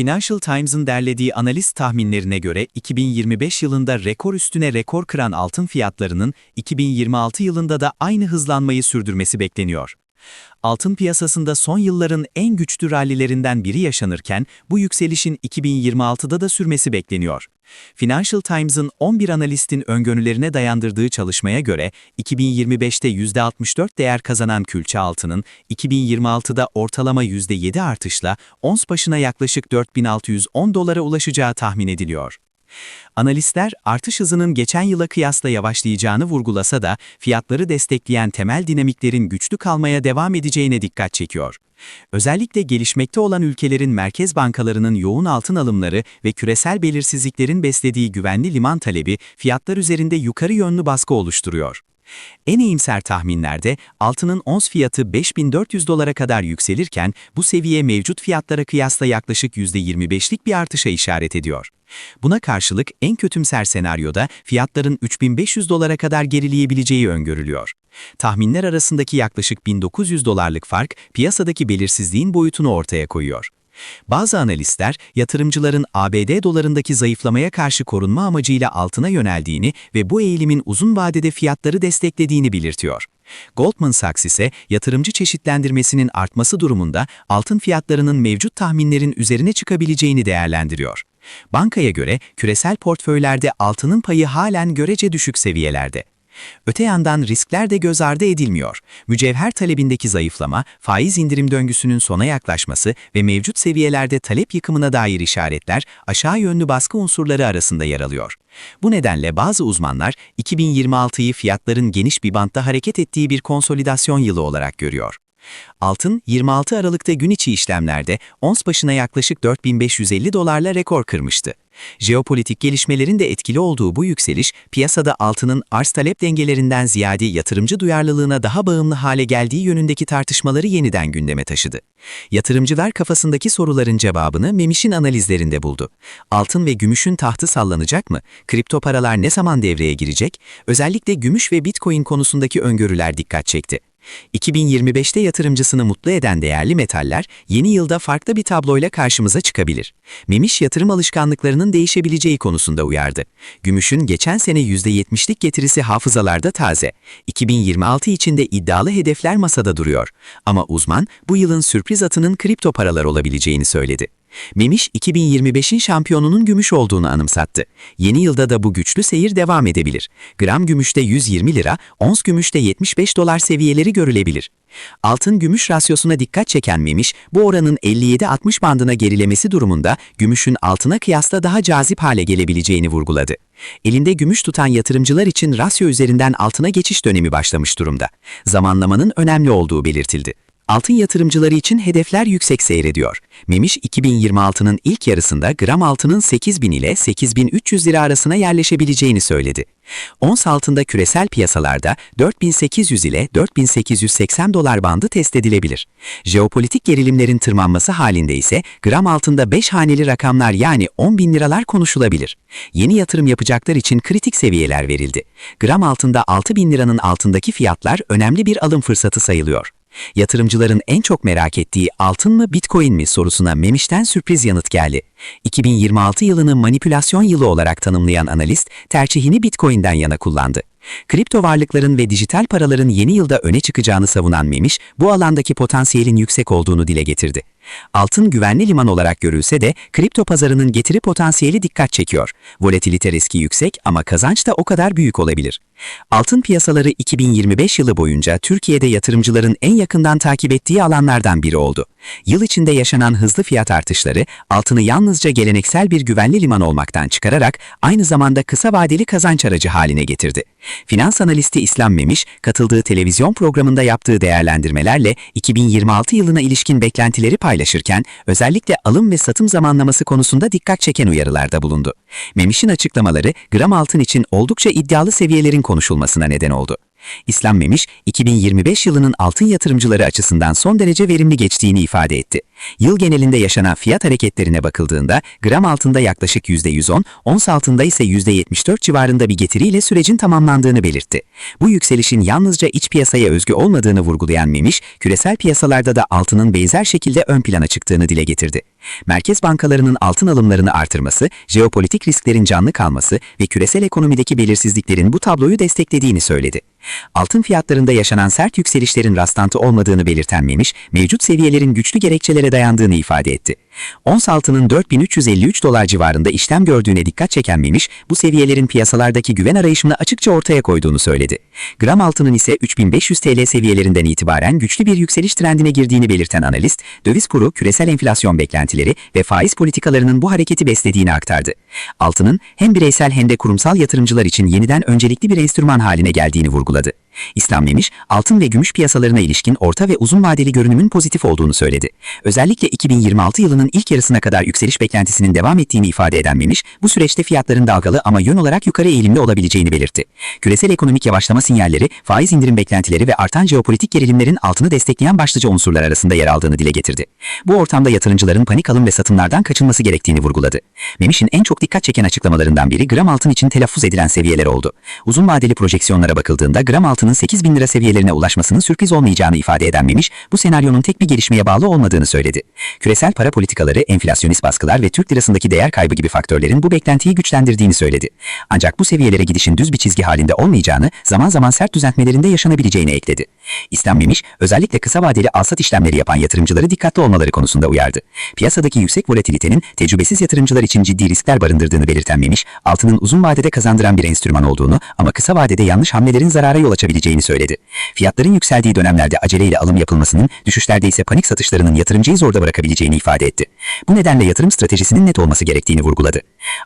Financial Times'ın derlediği analiz tahminlerine göre 2025 yılında rekor üstüne rekor kıran altın fiyatlarının 2026 yılında da aynı hızlanmayı sürdürmesi bekleniyor. Altın piyasasında son yılların en güçlü rallilerinden biri yaşanırken bu yükselişin 2026'da da sürmesi bekleniyor. Financial Times'ın 11 analistin öngörülerine dayandırdığı çalışmaya göre 2025'te %64 değer kazanan külçe altının 2026'da ortalama %7 artışla ons başına yaklaşık 4610 dolara ulaşacağı tahmin ediliyor. Analistler artış hızının geçen yıla kıyasla yavaşlayacağını vurgulasa da fiyatları destekleyen temel dinamiklerin güçlü kalmaya devam edeceğine dikkat çekiyor. Özellikle gelişmekte olan ülkelerin merkez bankalarının yoğun altın alımları ve küresel belirsizliklerin beslediği güvenli liman talebi fiyatlar üzerinde yukarı yönlü baskı oluşturuyor. En iyimser tahminlerde altının ons fiyatı 5400 dolara kadar yükselirken bu seviye mevcut fiyatlara kıyasla yaklaşık %25'lik bir artışa işaret ediyor. Buna karşılık en kötümser senaryoda fiyatların 3500 dolara kadar gerileyebileceği öngörülüyor. Tahminler arasındaki yaklaşık 1900 dolarlık fark piyasadaki belirsizliğin boyutunu ortaya koyuyor. Bazı analistler, yatırımcıların ABD dolarındaki zayıflamaya karşı korunma amacıyla altına yöneldiğini ve bu eğilimin uzun vadede fiyatları desteklediğini belirtiyor. Goldman Sachs ise yatırımcı çeşitlendirmesinin artması durumunda altın fiyatlarının mevcut tahminlerin üzerine çıkabileceğini değerlendiriyor. Bankaya göre küresel portföylerde altının payı halen görece düşük seviyelerde. Öte yandan riskler de göz ardı edilmiyor. Mücevher talebindeki zayıflama, faiz indirim döngüsünün sona yaklaşması ve mevcut seviyelerde talep yıkımına dair işaretler aşağı yönlü baskı unsurları arasında yer alıyor. Bu nedenle bazı uzmanlar 2026'yı fiyatların geniş bir bantta hareket ettiği bir konsolidasyon yılı olarak görüyor. Altın 26 Aralık'ta gün içi işlemlerde ons başına yaklaşık 4550 dolarla rekor kırmıştı. Jeopolitik gelişmelerin de etkili olduğu bu yükseliş, piyasada altının arz-talep dengelerinden ziyade yatırımcı duyarlılığına daha bağımlı hale geldiği yönündeki tartışmaları yeniden gündeme taşıdı. Yatırımcılar kafasındaki soruların cevabını Memiş'in analizlerinde buldu. Altın ve gümüşün tahtı sallanacak mı? Kripto paralar ne zaman devreye girecek? Özellikle gümüş ve bitcoin konusundaki öngörüler dikkat çekti. 2025'te yatırımcısını mutlu eden değerli metaller yeni yılda farklı bir tabloyla karşımıza çıkabilir. Memiş yatırım alışkanlıklarının değişebileceği konusunda uyardı. Gümüşün geçen sene %70'lik getirisi hafızalarda taze. 2026 içinde iddialı hedefler masada duruyor. Ama uzman bu yılın sürpriz atının kripto paralar olabileceğini söyledi. Memiş 2025'in şampiyonunun gümüş olduğunu anımsattı. Yeni yılda da bu güçlü seyir devam edebilir. Gram gümüşte 120 lira, ons gümüşte 75 dolar seviyeleri görülebilir. Altın gümüş rasyosuna dikkat çeken Memiş, bu oranın 57-60 bandına gerilemesi durumunda gümüşün altına kıyasla daha cazip hale gelebileceğini vurguladı. Elinde gümüş tutan yatırımcılar için rasyo üzerinden altına geçiş dönemi başlamış durumda. Zamanlamanın önemli olduğu belirtildi. Altın yatırımcıları için hedefler yüksek seyrediyor. Memiş 2026'nın ilk yarısında gram altının 8000 ile 8300 lira arasına yerleşebileceğini söyledi. Ons altında küresel piyasalarda 4800 ile 4880 dolar bandı test edilebilir. Jeopolitik gerilimlerin tırmanması halinde ise gram altında 5 haneli rakamlar yani 10 bin liralar konuşulabilir. Yeni yatırım yapacaklar için kritik seviyeler verildi. Gram altında 6 bin liranın altındaki fiyatlar önemli bir alım fırsatı sayılıyor. Yatırımcıların en çok merak ettiği altın mı bitcoin mi sorusuna Memiş'ten sürpriz yanıt geldi. 2026 yılını manipülasyon yılı olarak tanımlayan analist tercihini bitcoin'den yana kullandı. Kripto varlıkların ve dijital paraların yeni yılda öne çıkacağını savunan Memiş, bu alandaki potansiyelin yüksek olduğunu dile getirdi. Altın güvenli liman olarak görülse de kripto pazarının getiri potansiyeli dikkat çekiyor. Volatilite riski yüksek ama kazanç da o kadar büyük olabilir. Altın piyasaları 2025 yılı boyunca Türkiye'de yatırımcıların en yakından takip ettiği alanlardan biri oldu. Yıl içinde yaşanan hızlı fiyat artışları altını yalnızca geleneksel bir güvenli liman olmaktan çıkararak aynı zamanda kısa vadeli kazanç aracı haline getirdi. Finans analisti İslam Memiş, katıldığı televizyon programında yaptığı değerlendirmelerle 2026 yılına ilişkin beklentileri paylaşırken özellikle alım ve satım zamanlaması konusunda dikkat çeken uyarılarda bulundu. Memiş'in açıklamaları gram altın için oldukça iddialı seviyelerin konuşulmasına neden oldu. İslam Memiş, 2025 yılının altın yatırımcıları açısından son derece verimli geçtiğini ifade etti. Yıl genelinde yaşanan fiyat hareketlerine bakıldığında gram altında yaklaşık %110, ons altında ise %74 civarında bir getiriyle sürecin tamamlandığını belirtti. Bu yükselişin yalnızca iç piyasaya özgü olmadığını vurgulayan Memiş, küresel piyasalarda da altının benzer şekilde ön plana çıktığını dile getirdi. Merkez bankalarının altın alımlarını artırması, jeopolitik risklerin canlı kalması ve küresel ekonomideki belirsizliklerin bu tabloyu desteklediğini söyledi. Altın fiyatlarında yaşanan sert yükselişlerin rastlantı olmadığını belirten Memiş, mevcut seviyelerin güçlü gerekçelere dayandığını ifade etti. Ons altının 4353 dolar civarında işlem gördüğüne dikkat çeken Memiş, bu seviyelerin piyasalardaki güven arayışını açıkça ortaya koyduğunu söyledi. Gram altının ise 3500 TL seviyelerinden itibaren güçlü bir yükseliş trendine girdiğini belirten analist, döviz kuru, küresel enflasyon beklentileri ve faiz politikalarının bu hareketi beslediğini aktardı. Altının hem bireysel hem de kurumsal yatırımcılar için yeniden öncelikli bir enstrüman haline geldiğini vurguladı. İslam Memiş, altın ve gümüş piyasalarına ilişkin orta ve uzun vadeli görünümün pozitif olduğunu söyledi. Özellikle 2026 yılının ilk yarısına kadar yükseliş beklentisinin devam ettiğini ifade eden Memiş, bu süreçte fiyatların dalgalı ama yön olarak yukarı eğilimli olabileceğini belirtti. Küresel ekonomik yavaşlama sinyalleri, faiz indirim beklentileri ve artan jeopolitik gerilimlerin altını destekleyen başlıca unsurlar arasında yer aldığını dile getirdi. Bu ortamda yatırımcıların panik alım ve satımlardan kaçınması gerektiğini vurguladı. Memiş'in en çok dikkat çeken açıklamalarından biri gram altın için telaffuz edilen seviyeler oldu. Uzun vadeli projeksiyonlara bakıldığında gram altının 8 bin lira seviyelerine ulaşmasının sürpriz olmayacağını ifade eden Memiş, bu senaryonun tek bir gelişmeye bağlı olmadığını söyledi. Küresel para politikaları, enflasyonist baskılar ve Türk lirasındaki değer kaybı gibi faktörlerin bu beklentiyi güçlendirdiğini söyledi. Ancak bu seviyelere gidişin düz bir çizgi halinde olmayacağını, zaman zaman sert düzeltmelerinde yaşanabileceğini ekledi. İslam Memiş, özellikle kısa vadeli alsat işlemleri yapan yatırımcıları dikkatli olmaları konusunda uyardı. Piyasadaki yüksek volatilitenin tecrübesiz yatırımcılar için ciddi riskler barındırdığını belirten Memiş, altının uzun vadede kazandıran bir enstrüman olduğunu ama kısa vadede yanlış hamlelerin zarara yol açabileceğini söyledi. Fiyatların yükseldiği dönemlerde aceleyle alım yapılmasının, düşüşlerde ise panik satışlarının yatırımcıyı zorda bırakabileceğini ifade etti. Bu nedenle yatırım stratejisinin net olması gerektiğini vurguladı.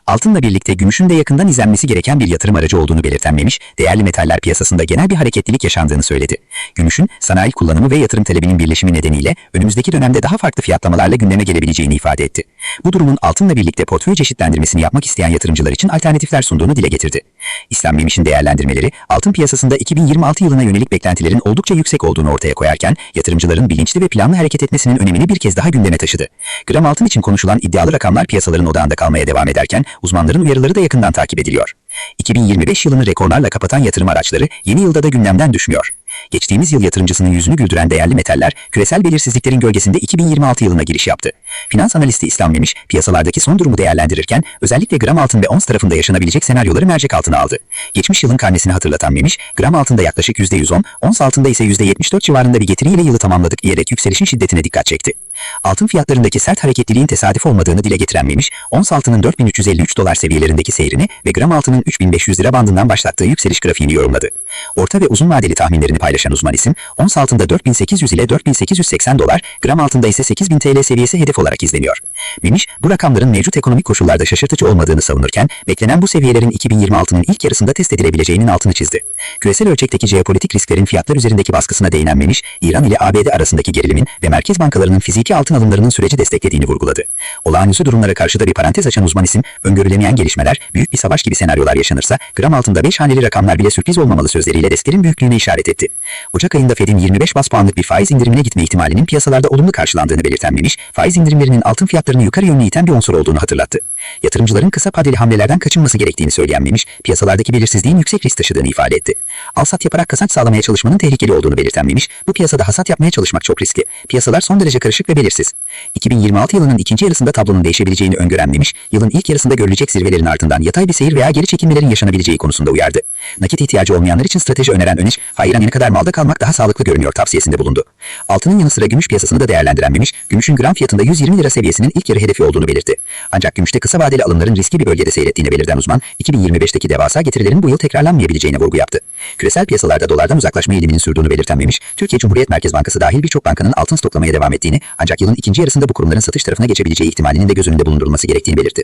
Altınla birlikte gümüşün de yakından izlenmesi gereken bir yatırım aracı olduğunu belirten Memiş, değerli metaller piyasasında genel bir hareketlilik yaşandığını söyledi. Gümüşün sanayi kullanımı ve yatırım talebinin birleşimi nedeniyle önümüzdeki dönemde daha farklı fiyatlamalarla gündeme gelebileceğini ifade etti. Bu durumun altınla birlikte portföy çeşitlendirmesini yapmak isteyen yatırımcılar için alternatifler sunduğunu dile getirdi. İslam Memiş'in değerlendirmeleri altın piyasasında 2026 yılına yönelik beklentilerin oldukça yüksek olduğunu ortaya koyarken yatırımcıların bilinçli ve planlı hareket etmesinin önemini bir kez daha gündeme taşıdı. Gram altın için konuşulan iddialı rakamlar piyasaların odağında kalmaya devam ederken uzmanların uyarıları da yakından takip ediliyor. 2025 yılını rekorlarla kapatan yatırım araçları yeni yılda da gündemden düşmüyor. Geçtiğimiz yıl yatırımcısının yüzünü güldüren değerli metaller, küresel belirsizliklerin gölgesinde 2026 yılına giriş yaptı. Finans analisti İslam Memiş, piyasalardaki son durumu değerlendirirken özellikle gram altın ve ons tarafında yaşanabilecek senaryoları mercek altına aldı. Geçmiş yılın karnesini hatırlatan Memiş, gram altında yaklaşık %110, ons altında ise %74 civarında bir getiriyle yılı tamamladık diyerek yükselişin şiddetine dikkat çekti. Altın fiyatlarındaki sert hareketliliğin tesadüf olmadığını dile getiren Memiş, ons altının 4353 dolar seviyelerindeki seyrini ve gram altının 3500 lira bandından başlattığı yükseliş grafiğini yorumladı. Orta ve uzun vadeli tahminlerini paylaşan uzman isim, ons altında 4800 ile 4880 dolar, gram altında ise 8000 TL seviyesi hedef olarak izleniyor. Memiş, bu rakamların mevcut ekonomik koşullarda şaşırtıcı olmadığını savunurken, beklenen bu seviyelerin 2026'nın ilk yarısında test edilebileceğinin altını çizdi. Küresel ölçekteki jeopolitik risklerin fiyatlar üzerindeki baskısına değinen Memiş, İran ile ABD arasındaki gerilimin ve merkez bankalarının fiziki altın alımlarının süreci desteklediğini vurguladı. Olağanüstü durumlara karşı da bir parantez açan uzman isim, öngörülemeyen gelişmeler, büyük bir savaş gibi senaryolar yaşanırsa, gram altında 5 haneli rakamlar bile sürpriz olmamalı sözleriyle risklerin büyüklüğüne işaret etti. Ocak ayında Fed'in 25 bas puanlık bir faiz indirimine gitme ihtimalinin piyasalarda olumlu karşılandığını belirten Memiş, faiz indirimlerinin altın fiyatlarını yukarı yönlü iten bir unsur olduğunu hatırlattı. Yatırımcıların kısa vadeli hamlelerden kaçınması gerektiğini söyleyen Memiş, piyasalardaki belirsizliğin yüksek risk taşıdığını ifade etti. Alsat yaparak kazanç sağlamaya çalışmanın tehlikeli olduğunu belirten Memiş, bu piyasada hasat yapmaya çalışmak çok riskli. Piyasalar son derece karışık ve belirsiz. 2026 yılının ikinci yarısında tablonun değişebileceğini öngören Memiş, yılın ilk yarısında görülecek zirvelerin ardından yatay bir seyir veya geri çekilmelerin yaşanabileceği konusunda uyardı. Nakit ihtiyacı olmayanlar için strateji öneren Öneş, hayran ne kadar malda kalmak daha sağlıklı görünüyor tavsiyesinde bulundu. Altının yanı sıra gümüş piyasasını da değerlendiren Memiş, gümüşün gram fiyatında 120 lira seviyesinin ilk yarı hedefi olduğunu belirtti. Ancak gümüşte kısa vadeli alımların riskli bir bölgede seyrettiğini belirten uzman, 2025'teki devasa getirilerin bu yıl tekrarlanmayabileceğine vurgu yaptı. Küresel piyasalarda dolardan uzaklaşma eğiliminin sürdüğünü belirten Memiş, Türkiye Cumhuriyet Merkez Bankası dahil birçok bankanın altın stoklamaya devam ettiğini, ancak yılın ikinci yarısında bu kurumların satış tarafına geçebileceği ihtimalinin de göz önünde bulundurulması gerektiğini belirtti.